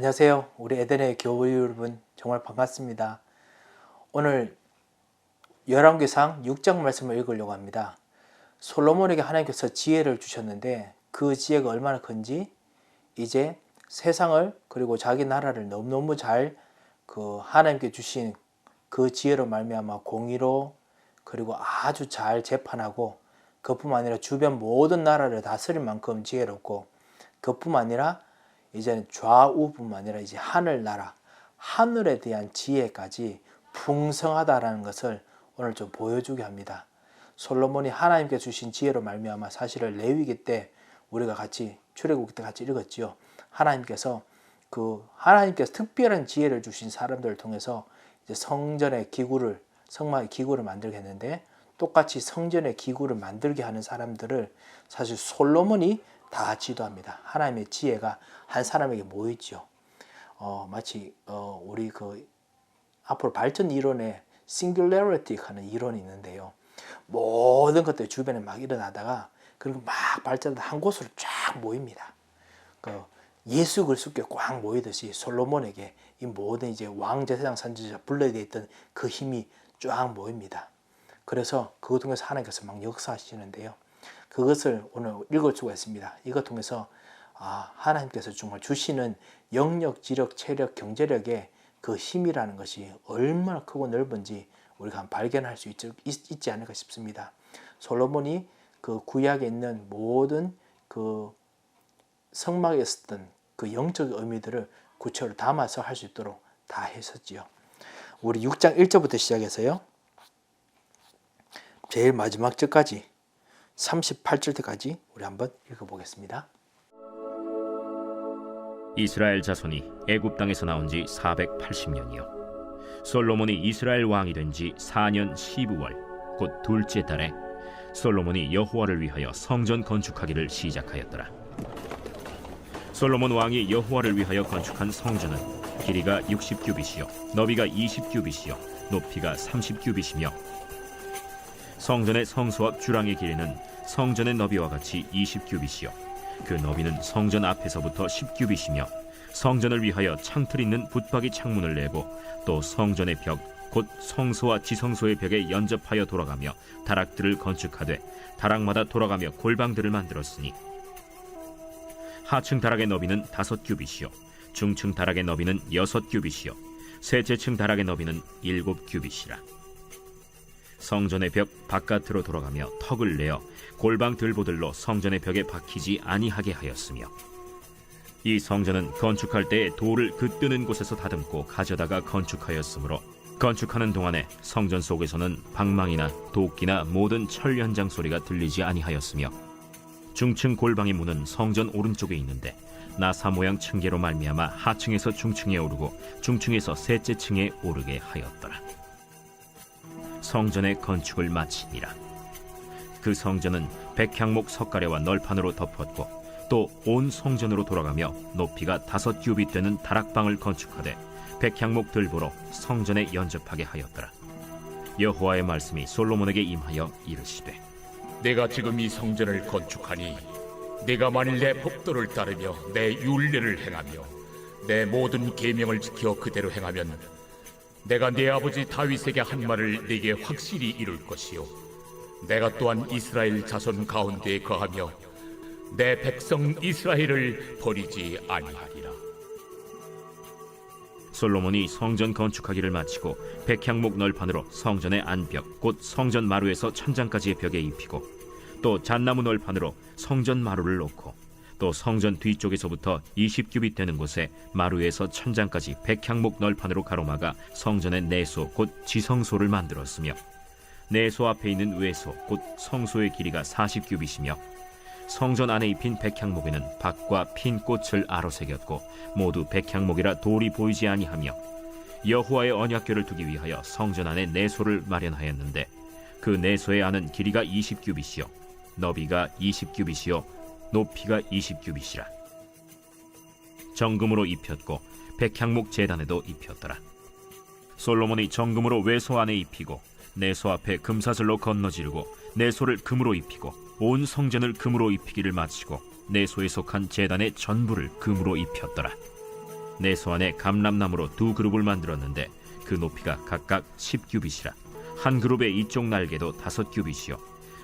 안녕하세요. 우리 에덴의 교우 여러분 정말 반갑습니다. 오늘 열왕기상 6장 말씀을 읽으려고 합니다. 솔로몬에게 하나님께서 지혜를 주셨는데 그 지혜가 얼마나 큰지 이제 세상을 그리고 자기 나라를 너무너무 잘 그 하나님께 주신 그 지혜로 말미암아 공의로 그리고 아주 잘 재판하고 그뿐만 아니라 주변 모든 나라를 다스릴 만큼 지혜롭고 그뿐만 아니라 이제는 좌우뿐만 아니라 이제 하늘 나라 하늘에 대한 지혜까지 풍성하다라는 것을 오늘 좀 보여주게 합니다. 솔로몬이 하나님께 주신 지혜로 말미암아 사실을 레위기 때 우리가 같이 출애굽 때 같이 읽었지요. 하나님께서 그 하나님께서 특별한 지혜를 주신 사람들을 통해서 이제 성전의 기구를 성막의 기구를 만들게 했는데 똑같이 성전의 기구를 만들게 하는 사람들을 사실 솔로몬이 다 지도합니다. 하나님의 지혜가 한 사람에게 모이죠. 어, 마치 어, 우리 그 앞으로 발전 이론에 singularity 하는 이론이 있는데요. 모든 것들 주변에 막 일어나다가 그리고 막 발전하다 한 곳으로 쫙 모입니다. 그 예수 그리스도께 꽉 모이듯이 솔로몬에게 이 모든 이제 왕제사장 선지자 불러야 있던 그 힘이 쫙 모입니다. 그래서 그것 통해서 하나님께서 막 역사하시는데요. 그것을 오늘 읽을 수가 있습니다. 이것 통해서 아, 하나님께서 정말 주시는 영역, 지력, 체력, 경제력의 그 힘이라는 것이 얼마나 크고 넓은지 우리가 발견할 수 있, 있, 있지 않을까 싶습니다. 솔로몬이 그 구약에 있는 모든 그 성막에 썼던 그 영적 의미들을 구체로 담아서 할 수 있도록 다 했었지요. 우리 6장 1절부터 시작해서요. 제일 마지막 절까지 38절 때까지 우리 한번 읽어보겠습니다. 이스라엘 자손이 애굽 땅에서 나온 지 480년이요 솔로몬이 이스라엘 왕이 된 지 4년 12월 곧 둘째 달에 솔로몬이 여호와를 위하여 성전 건축하기를 시작하였더라 솔로몬 왕이 여호와를 위하여 건축한 성전은 길이가 60규빗이요 너비가 20규빗이요 높이가 30규빗이며 성전의 성소 앞 주랑의 길이는 성전의 너비와 같이 20규빗이요. 그 너비는 성전 앞에서부터 10규빗이며 성전을 위하여 창틀 있는 붙박이 창문을 내고 또 성전의 벽 곧 성소와 지성소의 벽에 연접하여 돌아가며 다락들을 건축하되 다락마다 돌아가며 골방들을 만들었으니 하층 다락의 너비는 다섯 규빗이요. 중층 다락의 너비는 여섯 규빗이요. 셋째 층 다락의 너비는 일곱 규빗이라 성전의 벽 바깥으로 돌아가며 턱을 내어 골방 들보들로 성전의 벽에 박히지 아니하게 하였으며 이 성전은 건축할 때에 돌을 그 뜨는 곳에서 다듬고 가져다가 건축하였으므로 건축하는 동안에 성전 속에서는 방망이나 도끼나 모든 철 현장 소리가 들리지 아니하였으며 중층 골방의 문은 성전 오른쪽에 있는데 나사 모양 층계로 말미암아 하층에서 중층에 오르고 중층에서 셋째 층에 오르게 하였더라. 성전의 건축을 마치니라. 그 성전은 백향목 석가래와 널판으로 덮었고 또 온 성전으로 돌아가며 높이가 다섯 규빗 되는 다락방을 건축하되 백향목 들보로 성전에 연접하게 하였더라. 여호와의 말씀이 솔로몬에게 임하여 이르시되 내가 지금 이 성전을 건축하니 내가 만일 내 법도를 따르며 내 율례를 행하며 내 모든 계명을 지켜 그대로 행하면 내가 내 아버지 다윗에게 한 말을 네게 확실히 이룰 것이요. 내가 또한 이스라엘 자손 가운데에 거하며 내 백성 이스라엘을 버리지 아니하리라. 솔로몬이 성전 건축하기를 마치고 백향목 널판으로 성전의 안벽 곧 성전 마루에서 천장까지의 벽에 입히고 또 잣나무 널판으로 성전 마루를 놓고 또 성전 뒤쪽에서부터 20규빗 되는 곳에 마루에서 천장까지 백향목 널판으로 가로막아 성전의 내소 곧 지성소를 만들었으며 내소 앞에 있는 외소 곧 성소의 길이가 40규빗이며 성전 안에 입힌 백향목에는 박과 핀 꽃을 아로새겼고 모두 백향목이라 돌이 보이지 아니하며 여호와의 언약궤를 두기 위하여 성전 안에 내소를 마련하였는데 그 내소의 안은 길이가 20규빗이요 너비가 20규빗이요 높이가 20규빗이라. 정금으로 입혔고 백향목 제단에도 입혔더라. 솔로몬이 정금으로 외소 안에 입히고 내소 앞에 금사슬로 건너지르고 내소를 금으로 입히고 온 성전을 금으로 입히기를 마치고 내소에 속한 제단의 전부를 금으로 입혔더라. 내소 안에 감람나무로 두 그룹을 만들었는데 그 높이가 각각 10규빗이라. 한 그룹의 이쪽 날개도 다섯 규빗이요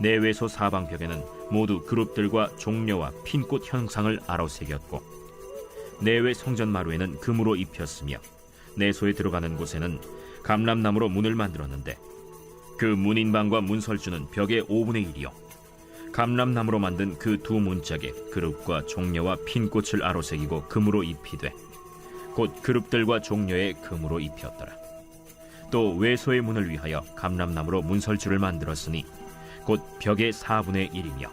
내외소 사방 벽에는 모두 그룹들과 종려와 핀꽃 형상을 아로새겼고 내외 성전 마루에는 금으로 입혔으며 내소에 들어가는 곳에는 감람나무로 문을 만들었는데 그 문인방과 문설주는 벽의 5분의 1이요 감람나무로 만든 그 두 문짝에 그룹과 종려와 핀꽃을 아로새기고 금으로 입히되 곧 그룹들과 종려에 금으로 입혔더라. 또 외소의 문을 위하여 감람나무로 문설주를 만들었으니 곧 벽의 4분의 1이며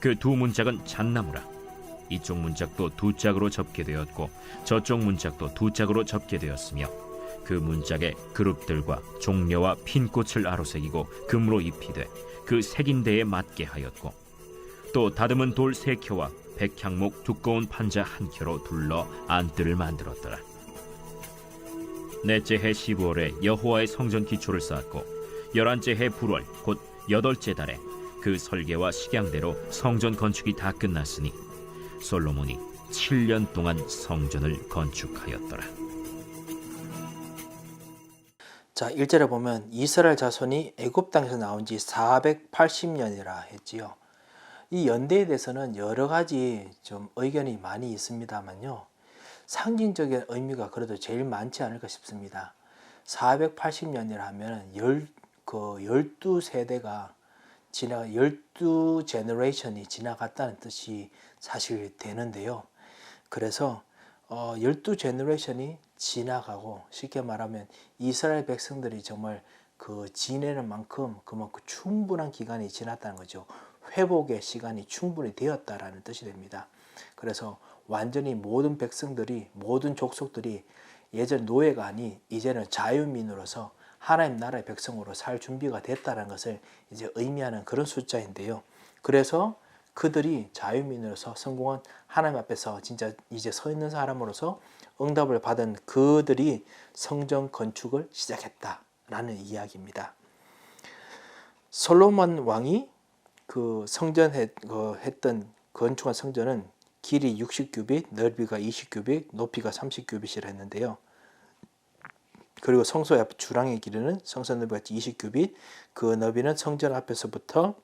그 두 문짝은 잣나무라. 이쪽 문짝도 두 짝으로 접게 되었고 저쪽 문짝도 두 짝으로 접게 되었으며 그 문짝에 그룹들과 종려와 핀꽃을 아로새기고 금으로 입히되 그 색인대에 맞게 하였고 또 다듬은 돌 세 켜와 백향목 두꺼운 판자 한 켜로 둘러 안뜰을 만들었더라. 넷째 해 15월에 여호와의 성전 기초를 쌓았고 열한째 해 불월 곧 여덟째 달에 그 설계와 식양대로 성전 건축이 다 끝났으니 솔로몬이 7년 동안 성전을 건축하였더라. 자, 1절에 보면 이스라엘 자손이 애굽 땅에서 나온 지 480년이라 했지요. 이 연대에 대해서는 여러 가지 좀 의견이 많이 있습니다만요. 상징적인 의미가 그래도 제일 많지 않을까 싶습니다. 480년이라 하면 열, 그 12세대가 지나 12 제너레이션이 지나갔다는 뜻이 사실 되는데요. 그래서 어, 12 제너레이션이 지나가고 쉽게 말하면 이스라엘 백성들이 정말 그 지내는 만큼 그만큼 충분한 기간이 지났다는 거죠. 회복의 시간이 충분히 되었다라는 뜻이 됩니다. 그래서 완전히 모든 백성들이 모든 족속들이 예전 노예가 아니 이제는 자유민으로서 하나님 나라의 백성으로 살 준비가 됐다는 것을 이제 의미하는 그런 숫자인데요. 그래서 그들이 자유민으로서 성공한 하나님 앞에서 진짜 이제 서 있는 사람으로서 응답을 받은 그들이 성전 건축을 시작했다라는 이야기입니다. 솔로몬 왕이 그 성전 했, 그 했던 건축한 성전은 길이 60규빗, 넓이가 20규빗, 높이가 30규빗이라 했는데요. 그리고 성소 앞 주랑의 길이는 성전 넓이가 20규빗, 그 너비는 성전 앞에서부터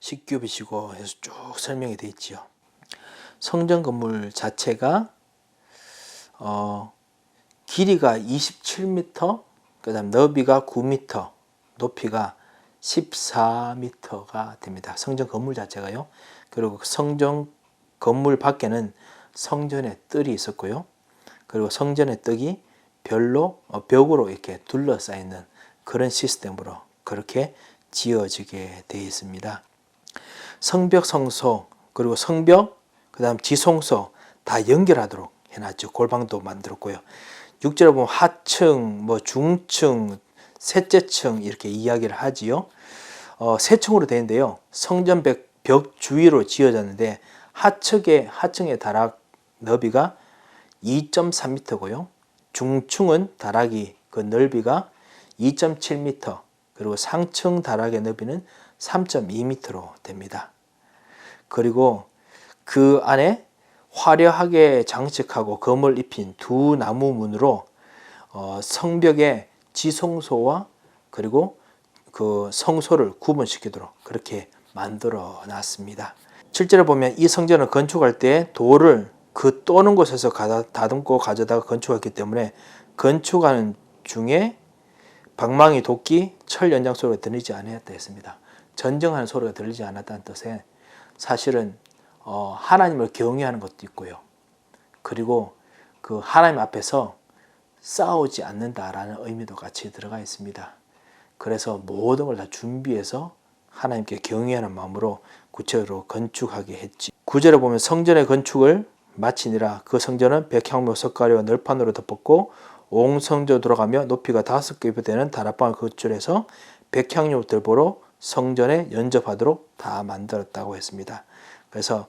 10규빗이고 해서 쭉 설명이 되어 있지요. 성전 건물 자체가 어, 길이가 27m, 그다음 너비가 9m, 높이가 14m가 됩니다. 성전 건물 자체가요. 그리고 성전 건물 밖에는 성전의 뜰이 있었고요. 그리고 성전의 떡이 별로 어, 벽으로 이렇게 둘러싸여 있는 그런 시스템으로 그렇게 지어지게 되어 있습니다. 성벽 성소 그리고 성벽 그다음 지성소 다 연결하도록 해놨죠. 골방도 만들었고요. 6절에 보면 하층, 뭐 중층, 셋째 층 이렇게 이야기를 하지요. 어, 세 층으로 되는데요. 성전 벽, 벽 주위로 지어졌는데 하층의 하층의 다락 너비가 2.3m고요. 중층은 다락이 그 넓이가 2.7m 그리고 상층 다락의 너비는 3.2m로 됩니다. 그리고 그 안에 화려하게 장식하고 검을 입힌 두 나무 문으로 어, 성벽의 지성소와 그리고 그 성소를 구분시키도록 그렇게 만들어 놨습니다. 실제로 보면 이 성전을 건축할 때 돌을 그 떠는 곳에서 가다, 다듬고 가져다가 건축했기 때문에 건축하는 중에 방망이, 도끼, 철 연장 소리가 들리지 않았다 했습니다. 전정하는 소리가 들리지 않았다는 뜻에 사실은 어, 하나님을 경외하는 것도 있고요. 그리고 그 하나님 앞에서 싸우지 않는다라는 의미도 같이 들어가 있습니다. 그래서 모든 걸 다 준비해서 하나님께 경외하는 마음으로 구체적으로 건축하게 했지. 구절에 보면 성전의 건축을 마치니라 그 성전은 백향목 석가리와 널판으로 덮었고 온 성전 돌아가며 높이가 다섯 개 되는 다락방을 거출해서 백향목 들보로 성전에 연접하도록 다 만들었다고 했습니다. 그래서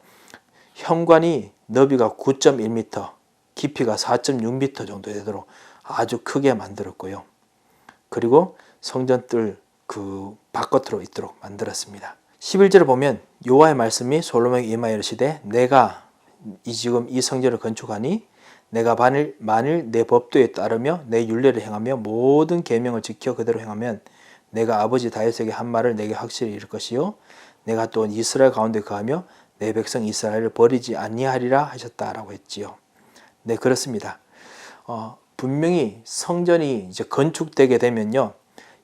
현관이 너비가 9.1m, 깊이가 4.6m 정도 되도록 아주 크게 만들었고요. 그리고 성전 뜰 그 바깥으로 있도록 만들었습니다. 11절을 보면 여호와의 말씀이 솔로몬에게 임하여 이르시되 내가 이 지금 이 성전을 건축하니 내가 만일 만일 내 법도에 따르며 내 율례를 행하며 모든 계명을 지켜 그대로 행하면 내가 아버지 다윗에게 한 말을 내게 확실히 이룰 것이요 내가 또 이스라엘 가운데 거하며 내 백성 이스라엘을 버리지 아니하리라 하셨다라고 했지요. 네 그렇습니다. 어, 분명히 성전이 이제 건축되게 되면요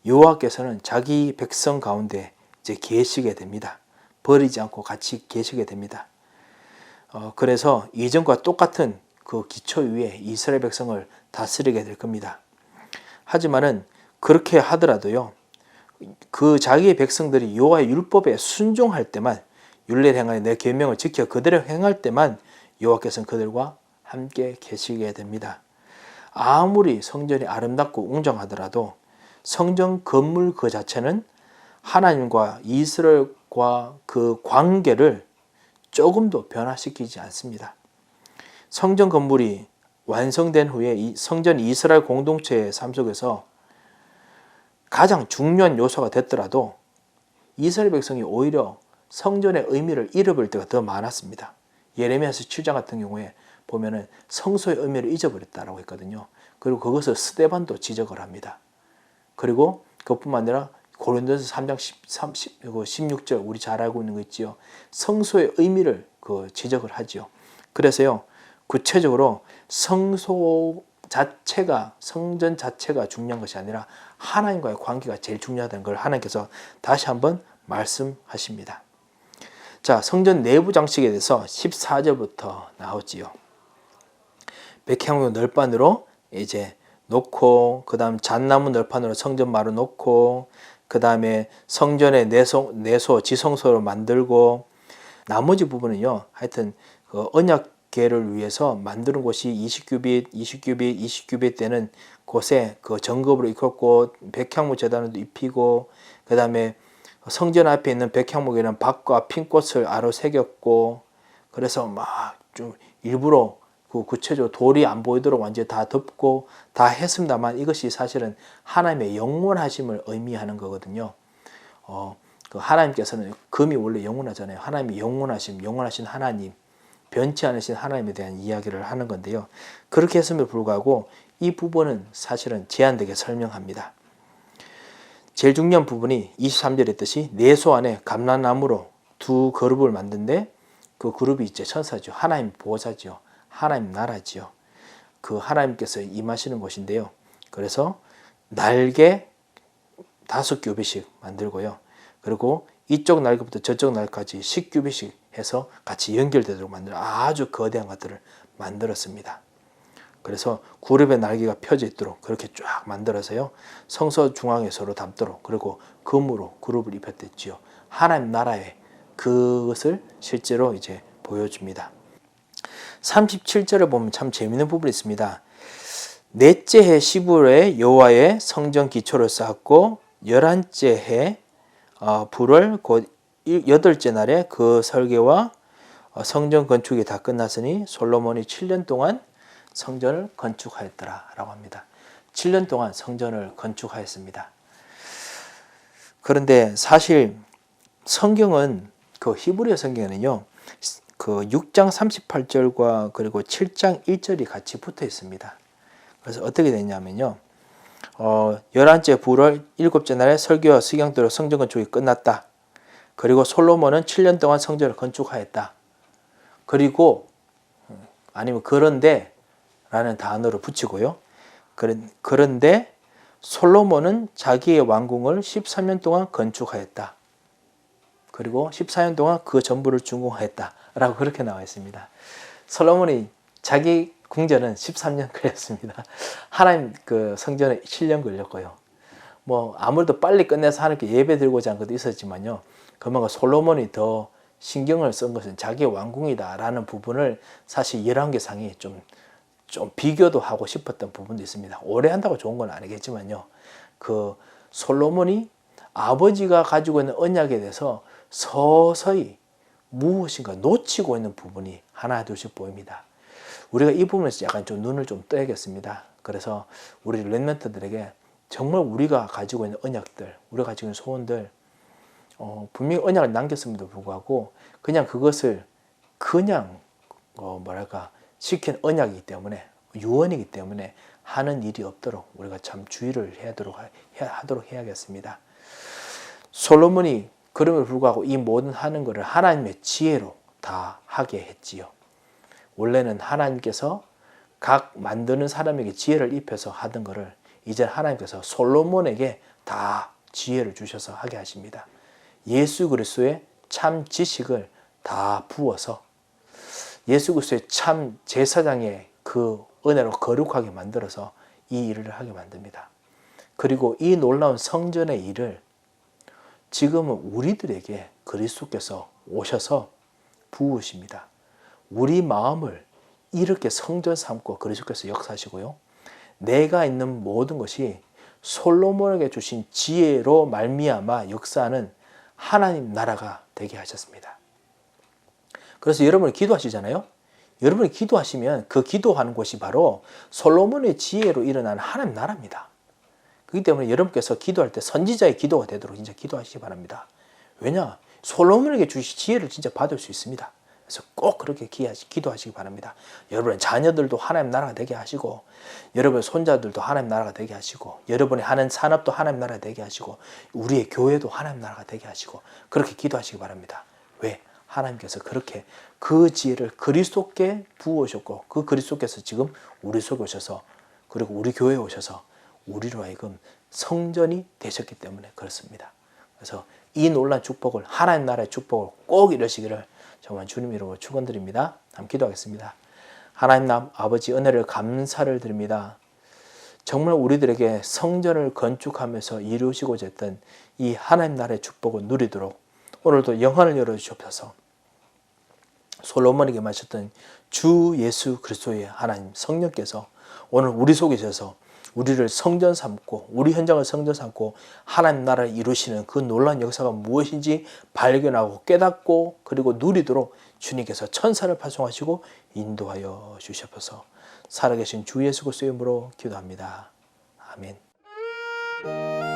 여호와께서는 자기 백성 가운데 이제 계시게 됩니다. 버리지 않고 같이 계시게 됩니다. 어, 그래서 이전과 똑같은 그 기초 위에 이스라엘 백성을 다스리게 될 겁니다. 하지만은 그렇게 하더라도요. 그 자기의 백성들이 여호와의 율법에 순종할 때만 율례를 행하여 내 계명을 지켜 그대로 행할 때만 여호와께서는 그들과 함께 계시게 됩니다. 아무리 성전이 아름답고 웅장하더라도 성전 건물 그 자체는 하나님과 이스라엘과 그 관계를 조금도 변화시키지 않습니다. 성전 건물이 완성된 후에 이 성전 이스라엘 공동체의 삶 속에서 가장 중요한 요소가 됐더라도 이스라엘 백성이 오히려 성전의 의미를 잃어버릴 때가 더 많았습니다. 예레미야서 7장 같은 경우에 보면은 성소의 의미를 잊어버렸다라고 했거든요. 그리고 그것을 스데반도 지적을 합니다. 그리고 그것뿐만 아니라 고린도서 3장 13, 16절 우리 잘 알고 있는 거 있지요. 성소의 의미를 그 지적을 하지요. 그래서요. 구체적으로 성소 자체가 성전 자체가 중요한 것이 아니라 하나님과의 관계가 제일 중요하다는 걸 하나님께서 다시 한번 말씀하십니다. 자, 성전 내부 장식에 대해서 14절부터 나오지요. 백향목 널판으로 이제 놓고 그다음 잣나무 널판으로 성전 마루 놓고 그 다음에 성전의 내소 내소 지성소를 만들고 나머지 부분은요. 하여튼 그 언약계를 위해서 만드는 곳이 20규빗, 20규빗, 20규빗 되는 곳에 그 정급으로 입혔고 백향목 재단을 입히고 그 다음에 성전 앞에 있는 백향목에는 박과 핀꽃을 아로 새겼고 그래서 막 좀 일부러 그 구체적으로 돌이 안 보이도록 완전히 다 덮고 다 했습니다만 이것이 사실은 하나님의 영원하심을 의미하는 거거든요. 어, 그 하나님께서는 금이 원래 영원하잖아요. 하나님이 영원하심, 영원하신 하나님, 변치 않으신 하나님에 대한 이야기를 하는 건데요. 그렇게 했음에도 불구하고 이 부분은 사실은 제한되게 설명합니다. 제일 중요한 부분이 23절에 했듯이 내소 안에 감람나무로 두 그룹을 만든데 그 그룹이 이제 천사죠. 하나님 보호자죠. 하나님 나라지요. 그 하나님께서 임하시는 곳인데요. 그래서 날개 다섯 규비씩 만들고요. 그리고 이쪽 날개부터 저쪽 날까지 10규비씩 해서 같이 연결되도록 만들어 아주 거대한 것들을 만들었습니다. 그래서 그룹의 날개가 펴져 있도록 그렇게 쫙 만들어서요. 성서 중앙에 서로 담도록 그리고 금으로 그룹을 입혔댔지요. 하나님 나라의 그것을 실제로 이제 보여줍니다. 37절을 보면 참 재미있는 부분이 있습니다. 넷째 해 시불에 여호와의 성전 기초를 쌓았고 열한째 해 어, 불을 곧 여덟째 날에 그 설계와 어, 성전 건축이 다 끝났으니 솔로몬이 7년 동안 성전을 건축하였더라 라고 합니다. 7년 동안 성전을 건축하였습니다. 그런데 사실 성경은 그 히브리어 성경에는요. 그 6장 38절과 그리고 7장 1절이 같이 붙어 있습니다. 그래서 어떻게 됐냐면요. 어, 11째 불월 일곱째 날에 설교와 수경대로 성전 건축이 끝났다. 그리고 솔로몬은 7년 동안 성전을 건축하였다. 그리고 아니면 그런데 라는 단어를 붙이고요. 그런데 솔로몬은 자기의 왕궁을 13년 동안 건축하였다. 그리고 14년 동안 그 전부를 준공하였다. 라고 그렇게 나와 있습니다. 솔로몬이 자기 궁전은 13년 걸렸습니다. 하나님 그 성전에 7년 걸렸고요. 뭐 아무래도 빨리 끝내서 하나님께 예배 드리고자 한 것도 있었지만요. 그만큼 솔로몬이 더 신경을 쓴 것은 자기의 왕궁이다라는 부분을 사실 열왕기상이 좀, 좀 비교도 하고 싶었던 부분도 있습니다. 오래 한다고 좋은 건 아니겠지만요. 그 솔로몬이 아버지가 가지고 있는 언약에 대해서 서서히 무엇인가 놓치고 있는 부분이 하나 둘씩 보입니다. 우리가 이 부분에서 약간 좀 눈을 좀 떠야겠습니다. 그래서 우리 랩멘트들에게 정말 우리가 가지고 있는 언약들, 우리가 가지고 있는 소원들, 어, 분명히 언약을 남겼음에도 불구하고 그냥 그것을 그냥 어, 뭐랄까 시킨 언약이기 때문에 유언이기 때문에 하는 일이 없도록 우리가 참 주의를 해야 하도록 해야겠습니다. 솔로몬이 그럼에도 불구하고 이 모든 하는 것을 하나님의 지혜로 다 하게 했지요. 원래는 하나님께서 각 만드는 사람에게 지혜를 입혀서 하던 것을 이제 하나님께서 솔로몬에게 다 지혜를 주셔서 하게 하십니다. 예수 그리스도의 참 지식을 다 부어서 예수 그리스도의 참 제사장의 그 은혜로 거룩하게 만들어서 이 일을 하게 만듭니다. 그리고 이 놀라운 성전의 일을 지금은 우리들에게 그리스도께서 오셔서 부으십니다. 우리 마음을 이렇게 성전 삼고 그리스도께서 역사하시고요. 내가 있는 모든 것이 솔로몬에게 주신 지혜로 말미암아 역사하는 하나님 나라가 되게 하셨습니다. 그래서 여러분이 기도하시잖아요. 여러분이 기도하시면 그 기도하는 곳이 바로 솔로몬의 지혜로 일어나는 하나님 나라입니다. 그렇기 때문에 여러분께서 기도할 때 선지자의 기도가 되도록 진짜 기도하시기 바랍니다. 왜냐? 솔로몬에게 주신 지혜를 진짜 받을 수 있습니다. 그래서 꼭 그렇게 기도하시기 바랍니다. 여러분의 자녀들도 하나님 나라가 되게 하시고, 여러분의 손자들도 하나님 나라가 되게 하시고, 여러분이 하는 산업도 하나님 나라가 되게 하시고, 우리의 교회도 하나님 나라가 되게 하시고, 그렇게 기도하시기 바랍니다. 왜? 하나님께서 그렇게 그 지혜를 그리스도께 부어오셨고, 그 그리스도께서 지금 우리 속에 오셔서, 그리고 우리 교회에 오셔서, 우리로 하여금 성전이 되셨기 때문에 그렇습니다. 그래서 이 놀란 축복을, 하나님 나라의 축복을 꼭 이루시기를 정말 주님 이름으로 축원드립니다. 함께 기도하겠습니다. 하나님 남 아버지 은혜를 감사를 드립니다. 정말 우리들에게 성전을 건축하면서 이루시고자 했던 이 하나님 나라의 축복을 누리도록 오늘도 영안을 열어 주옵소서. 솔로몬에게 마셨던 주 예수 그리스도의 하나님 성령께서 오늘 우리 속에 셔서 우리를 성전 삼고 우리 현장을 성전 삼고 하나님 나라를 이루시는 그 놀라운 역사가 무엇인지 발견하고 깨닫고 그리고 누리도록 주님께서 천사를 파송하시고 인도하여 주시옵소서. 살아계신 주 예수 그리스도의 이름으로 기도합니다. 아멘.